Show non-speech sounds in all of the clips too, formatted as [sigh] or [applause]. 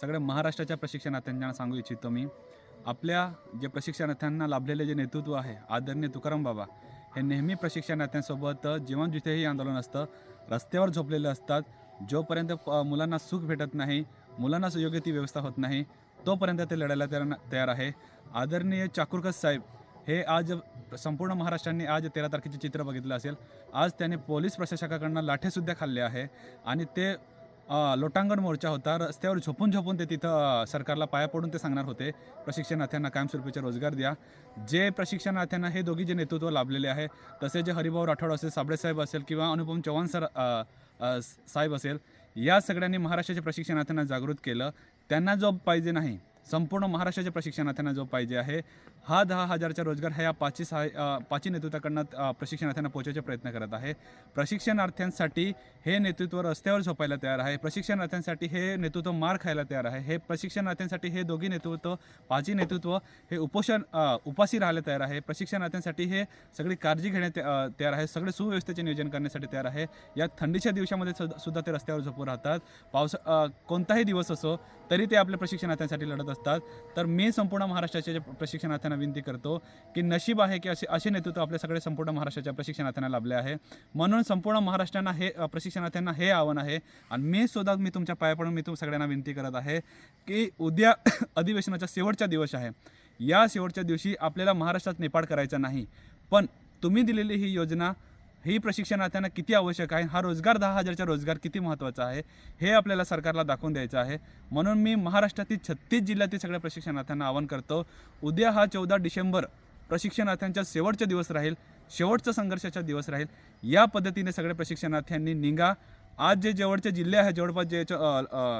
सगळ्या महाराष्ट्राच्या प्रशिक्षणार्थ्यांना सांगू इच्छितो मी. आपल्या जे प्रशिक्षणार्थ्यांना लाभलेले जे नेतृत्व आहे आदरणीय तुकाराम बाबा हे नेहमी प्रशिक्षणार्थ्यांसोबत जेव्हा जिथेही आंदोलन असतं. रस्त्यावर झोपलेले असतात. जोपर्यंत प- मुलांना सुख भेटत नाही मुलांना योग्य ती व्यवस्था होत नाही तोपर्यंत ते लढायला तयार तयार आहे. आदरणीय चाकूरकर साहेब हे आज संपूर्ण महाराष्ट्राने आज तेरा तारखेचे चित्र बघितलं असेल. आज त्याने पोलीस प्रशासकाकडनं लाठेसुद्धा खाल्ले आहे आणि ते लोटांगण मोर्चा होता. रस्त्यावर झोपून झोपून ते तिथं सरकारला पाया पडून ते सांगणार होते. प्रशिक्षणार्थ्यांना कायमस्वरूपीचे रोजगार द्या. जे प्रशिक्षणार्थ्यांना हे दोघी जे नेतृत्व लाभलेले आहे तसे जे हरिभाऊ राठोड असेल साबळे साहेब असेल किंवा अनुपम चव्हाण सर साहेब असेल या सगळ्यांनी महाराष्ट्राच्या प्रशिक्षणार्थ्यांना जागृत केलं. त्यांना जॉब पाहिजे नाही. संपूर्ण महाराष्ट्राच्या प्रशिक्षणार्थ्यांना जॉब पाहिजे आहे. हा दहा हजारचा रोजगार ह्या पाची सहा पाची नेतृत्वाकडनं प्रशिक्षणार्थ्यांना पोहोचायचा प्रयत्न करत आहे. प्रशिक्षणार्थ्यांसाठी हे नेतृत्व रस्त्यावर झोपायला तयार आहे. प्रशिक्षणार्थ्यांसाठी हे नेतृत्व मार खायला तयार आहे. हे प्रशिक्षणार्थ्यांसाठी हे दोघी नेतृत्व पाची नेतृत्व हे उपोषण उपाशी राहायला तयार आहे. प्रशिक्षणार्थ्यांसाठी हे सगळी काळजी घेण्यात तयार आहे. सगळे सुव्यवस्थेचे नियोजन करण्यासाठी तयार आहे. या थंडीच्या दिवसामध्ये सुद्धा सुद्धा ते रस्त्यावर झोपून राहतात. पावसा कोणताही दिवस असो तरी ते आपल्या प्रशिक्षणार्थ्यांसाठी लढत असतात. तर मी संपूर्ण महाराष्ट्राच्या प्रशिक्षणार्थ्यांना प्रशिक्षणार्थ्यांना विनंती करतो की नशीब आहे की असे असे नेतृत्व आपल्या सगळे संपूर्ण महाराष्ट्राच्या प्रशिक्षणार्थ्यांना लाभले आहे. म्हणून संपूर्ण महाराष्ट्रांना हे प्रशिक्षणार्थ्यांना हे आव्हान आहे. आणि मी सुद्धा मी तुमच्या पाया पडून मी तुम सगळ्यांना विनंती करत आहे की उद्या [coughs] अधिवेशनाचा शेवटचा दिवस आहे. या शेवटच्या दिवशी आपल्याला महाराष्ट्रात नेपाळ करायचा नाही. पण तुम्ही दिलेली ही योजना ही प्रशिक्षणार्थ्यांना किती आवश्यक आहे? हा रोजगार दहा हजारचा रोजगार किती महत्त्वाचा आहे? हे आपल्याला सरकारला दाखवून द्यायचं आहे. म्हणून मी महाराष्ट्रातील छत्तीस जिल्ह्यातील सगळ्या प्रशिक्षणार्थ्यांना आवाहन करतो उद्या हा चौदा डिसेंबर प्रशिक्षणार्थ्यांचा शेवटचा दिवस राहील शेवटचा संघर्षाचा दिवस राहील. या पद्धतीने सगळ्या प्रशिक्षणार्थ्यांनी निघा आज जे जवळचे जिल्हे आहे जवळपास जे च-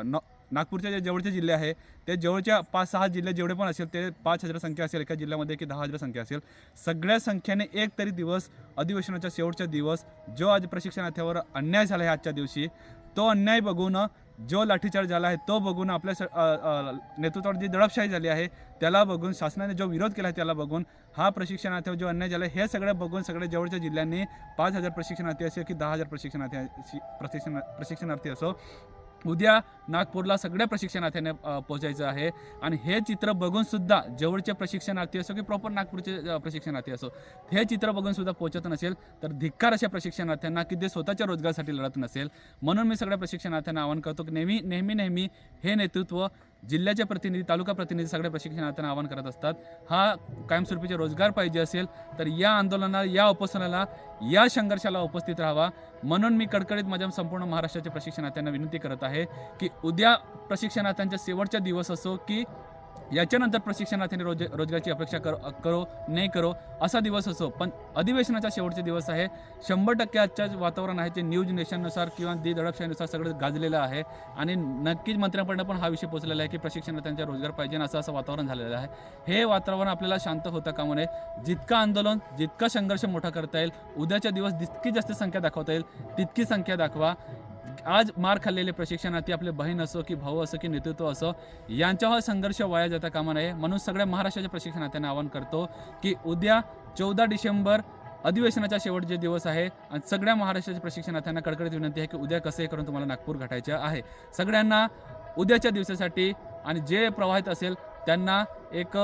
न- नागपूरच्या जे जवळचे जिल्हे आहे ते जवळच्या पाच सहा जिल्हे जेवढे पण असेल ते पाच हजार संख्या असेल एका जिल्ह्यामध्ये की दहा हजार संख्या असेल. सगळ्या संख्येने एक तरी दिवस अधिवेशनाच्या शेवटचा दिवस जो आज प्रशिक्षणार्थ्यावर अन्याय झाला आहे आजच्या दिवशी तो अन्याय बघून जो लाठीचार्ज झाला आहे तो बघून आपल्या स- नेतृत्वावर जी दडपशाही झाली आहे त्याला बघून शासनाने जो विरोध केला आहे त्याला बघून हा प्रशिक्षणार्थी जो अन्याय झाला आहे हे सगळं बघून सगळ्या जवळच्या जिल्ह्यांनी पाच हजार प्रशिक्षणार्थी असेल की दहा हजार प्रशिक्षणार्थी प्रशिक्षण प्रशिक्षणार्थी असो उद्या नागपूरला सगळ्या प्रशिक्षणार्थ्यांना पोहोचायचं आहे. आणि हे चित्र बघूनसुद्धा जवळचे प्रशिक्षणार्थी असो की प्रॉपर नागपूरचे प्रशिक्षणार्थी असो हे चित्र बघूनसुद्धा पोहोचत नसेल तर धिक्कार अशा प्रशिक्षणार्थ्यांना की ते स्वतःच्या रोजगारासाठी लढत नसेल. म्हणून मी सगळ्या प्रशिक्षणार्थ्यांना आवाहन करतो की नेहमी नेहमी नेहमी हे नेतृत्व जिल्ह्याचे प्रतिनिधी तालुका प्रतिनिधी सगळ्या प्रशिक्षणार्थ्यांना आवाहन करत असतात. हा कायमस्वरूपीचे रोजगार पाहिजे असेल तर या आंदोलनाला या उपोषणाला या संघर्षाला उपस्थित राहावा. म्हणून मी कडकडीत माझ्या संपूर्ण महाराष्ट्राच्या प्रशिक्षणार्थ्यांना विनंती करत आहे की उद्या प्रशिक्षणार्थ्यांचा शेवटचा दिवस असो की याच्यानंतर प्रशिक्षणार्थीने रोज रोजगाराची अपेक्षा करो करो नाही करो असा दिवस असो. पण अधिवेशनाचा शेवटचे दिवस आहे. शंभर टक्के आजच्या वातावरण आहे ते न्यूज नेशननुसार किंवा दी दडपशाहीनुसार सगळं गाजलेलं आहे. आणि नक्कीच मंत्र्यांपर्यंत पण हा विषय पोचलेला आहे की प्रशिक्षणार्थ्यांचा रोजगार पाहिजे असं असं वातावरण झालेलं आहे. हे वातावरण आपल्याला शांत होता कामा नये. जितकं आंदोलन जितका संघर्ष मोठा करता येईल उद्याच्या दिवस जितकी जास्त संख्या दाखवता येईल तितकी संख्या दाखवा. आज मार खाल्लेले प्रशिक्षणार्थी आपले बहीण असो की भाऊ असो की नेतृत्व असो यांच्यावर संघर्ष वाया जाता कामा नये. म्हणून सगळ्या महाराष्ट्राच्या प्रशिक्षणार्थ्यांना आवाहन करतो की उद्या चौदा डिसेंबर अधिवेशनाचा शेवटचे दिवस आहे आणि सगळ्या महाराष्ट्राच्या प्रशिक्षणार्थ्यांना कडकडीत विनंती आहे की उद्या कसे करून तुम्हाला नागपूर गाठायचे आहे. सगळ्यांना उद्याच्या दिवसासाठी आणि जे प्रवाहित असेल त्यांना एक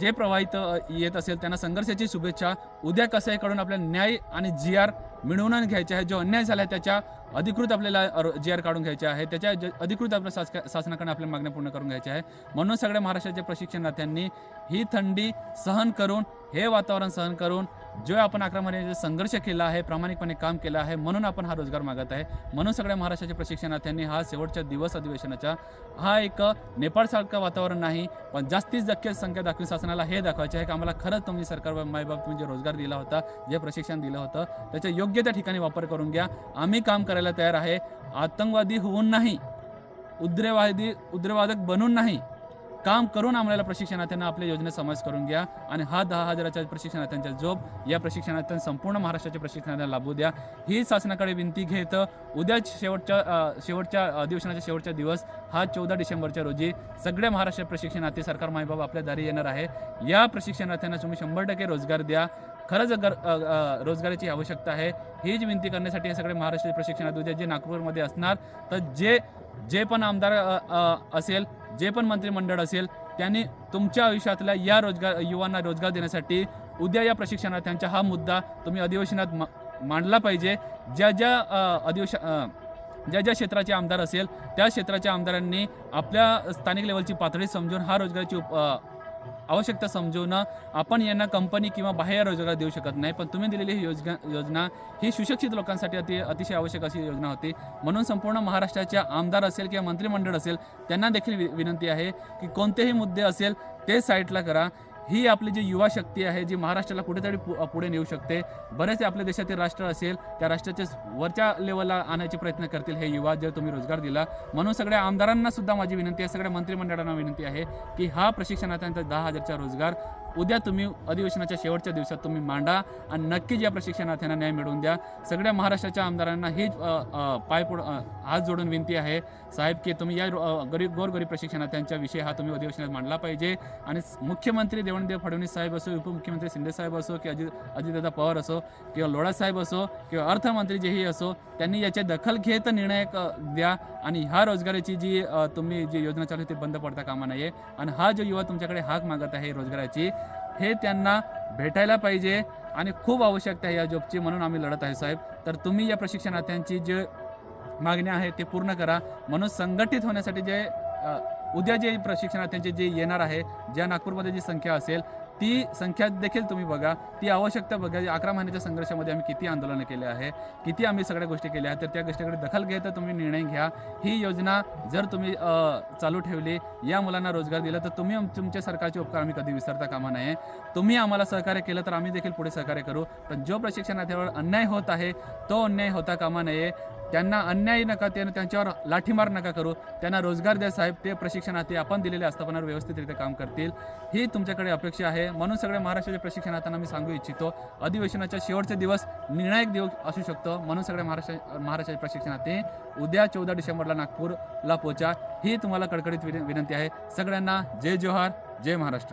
जे प्रवाहित येत असेल त्यांना संघर्षाची शुभेच्छा. उद्या कसाईकडून आपल्याला न्याय आणि जी आर मिळवून घ्यायचे आहे. जो अन्याय झाला आहे त्याच्या अधिकृत आपल्याला जी आर काढून घ्यायचे आहे. त्याच्या अधिकृत आपल्या शासका शासनाकडे आपल्या मागण्या पूर्ण करून घ्यायच्या आहे. म्हणून सगळ्या महाराष्ट्राच्या प्रशिक्षणार्थ्यांनी ही थंडी सहन करून हे वातावरण सहन करून जो आपण अकरा जे संघर्ष केला आहे प्रामाणिकपणे काम केलं आहे म्हणून आपण हा रोजगार मागत आहे. म्हणून सगळ्या महाराष्ट्राच्या प्रशिक्षणार्थ्यांनी हा शेवटच्या दिवस अधिवेशनाचा हा एक नेपाळसारखं वातावरण नाही पण जास्तीत जास्त संख्या दाखवून शासनाला हे दाखवायचे आहे की आम्हाला खरंच तुम्ही सरकार मायबाप तुम्ही जे रोजगार दिला होता जे प्रशिक्षण दिलं होतं त्याचा योग्य त्या ठिकाणी वापर करून घ्या. आम्ही काम करायला तयार आहे. आतंकवादी होऊन नाही. उद्रेवादी उद्रेवादक बनून नाही. काम करून आम्हाला प्रशिक्षणार्थ्यांना आपल्या योजनेत समावेश करून घ्या. आणि हा दहा हजाराच्या प्रशिक्षणार्थ्यांचा जॉब या प्रशिक्षणार्थ्यां संपूर्ण महाराष्ट्राच्या प्रशिक्षणार्थ्यांना लाभू द्या. ही शासनाकडे विनंती घेत उद्या शेवटच्या शेवटच्या अधिवेशनाच्या शेवटचा दिवस हा चौदा डिसेंबरच्या रोजी सगळ्या महाराष्ट्र प्रशिक्षणार्थी सरकार मायबाप आपल्या दारी येणार आहे. या प्रशिक्षणार्थ्यांना तुम्ही शंभर टक्के रोजगार द्या. खरंच अगर रोजगाराची आवश्यकता आहे. हीच विनंती करण्यासाठी हे सगळे महाराष्ट्र प्रशिक्षणार्थी उद्या जे नागपूरमध्ये असणार तर जे जे पण आमदार असेल जे पण मंत्रिमंडळ असेल त्यांनी तुमच्या आयुष्यातल्या या रोजगार युवांना रोजगार देण्यासाठी उद्या या प्रशिक्षणार्थ्यांचा हा मुद्दा तुम्ही अधिवेशनात मा- मांडला पाहिजे. ज्या ज्या अधिवेश ज्या ज्या क्षेत्राचे आमदार असेल त्या क्षेत्राच्या आमदारांनी आपल्या स्थानिक लेवलची पातळी समजून हा रोजगाराची उप- आवश्यकता समजवणं आपण यांना कंपनी किंवा बाह्य रोजगार देऊ शकत नाही. पण तुम्ही दिलेली ही योजना योजना ही सुशिक्षित लोकांसाठी अति अतिशय आवश्यक अशी योजना होती. म्हणून संपूर्ण महाराष्ट्राच्या आमदार असेल किंवा मंत्रिमंडळ असेल त्यांना देखील वि- विनंती आहे की कोणतेही मुद्दे असेल ते साईटला करा. ही आपली जी युवा शक्ती आहे जी महाराष्ट्राला कुठेतरी पुढे नेऊ शकते. बरेचसे आपल्या देशातील राष्ट्र असेल त्या राष्ट्राचे वरच्या लेवलला आणायचे प्रयत्न करतील हे युवा जर तुम्ही रोजगार दिला. म्हणून सगळ्या आमदारांना सुद्धा माझी विनंती आहे सगळ्या मंत्रिमंडळांना विनंती आहे की हा प्रशिक्षणार्थ्यांचा दहा हजारचा रोजगार उद्या तुम्ही अधिवेशनाच्या शेवटच्या दिवसात तुम्ही मांडा आणि नक्कीच या प्रशिक्षणार्थ्यांना न्याय मिळवून द्या. सगळ्या महाराष्ट्राच्या आमदारांना हीच पाय पुढ हात जोडून विनंती आहे. साहेब की तुम्ही या गरीब गोरगरीब प्रशिक्षणार्थ्यांच्या विषय हा तुम्ही अधिवेशनात मांडला पाहिजे. आणि मुख्यमंत्री देवेंद्र फडणवीस साहेब असो उपमुख्यमंत्री शिंदे साहेब असो की अजित अजितदादा पवार असो किंवा लोढा साहेब असो किंवा अर्थमंत्री जेही असो त्यांनी याची दखल घेत निर्णय क- द्या. आणि ह्या रोजगाराची जी तुम्ही जी योजना चालू आहे ती बंद पडता कामा नये. आणि हा जो युवा तुमच्याकडे हाक मागत आहे रोजगाराची हे त्यांना भेटायला पाहिजे आणि खूप आवश्यकता आहे या जॉबची म्हणून आम्ही लढत आहे साहेब. तर तुम्ही या प्रशिक्षणार्थ्यांची जे मागण्या आहे ते पूर्ण करा. म्हणून संघटित होण्यासाठी जे उद्या जे प्रशिक्षणार्थ्यांचे जे येणार आहे ज्या नागपूरमध्ये जी संख्या असेल ती संख्या देखील तुम्ही बघा. ती आवश्यकता बघा. अकरा महिन्याच्या संघर्षामध्ये आम्ही किती आंदोलनं केले आहे किती आम्ही सगळ्या गोष्टी केल्या आहेत तर त्या गोष्टीकडे दखल घेता तुम्ही निर्णय घ्या. ही योजना जर तुम्ही चालू ठेवली या मुलांना रोजगार दिला तर तुम्ही तुमच्या सरकारचे उपकार आम्ही कधी विसरता कामा नये. तुम्ही आम्हाला सहकार्य केलं तर आम्ही देखील पुढे सहकार्य करू. पण जो प्रशिक्षणार्थीवर अन्याय होत आहे तो अन्याय होता कामा नये. त्यांना अन्याय नका त्यानं त्यांच्यावर लाठीमार नका करू. त्यांना रोजगार द्या साहेब ते प्रशिक्षणार्थी आपण दिलेल्या आस्थापनावर व्यवस्थितरित्या काम करतील. ही तुमच्याकडे अपेक्षा आहे. म्हणून सगळ्या महाराष्ट्राच्या प्रशिक्षणार्थ्यांना मी सांगू इच्छितो अधिवेशनाच्या शेवटचे दिवस निर्णायक दिवस असू शकतो. म्हणून सगळ्या महाराष्ट्र महाराष्ट्राचे प्रशिक्षणार्थी उद्या चौदा डिसेंबरला नागपूरला पोचा ही तुम्हाला कडकडीत विन- विनंती आहे. सगळ्यांना जय जोहार जय महाराष्ट्र.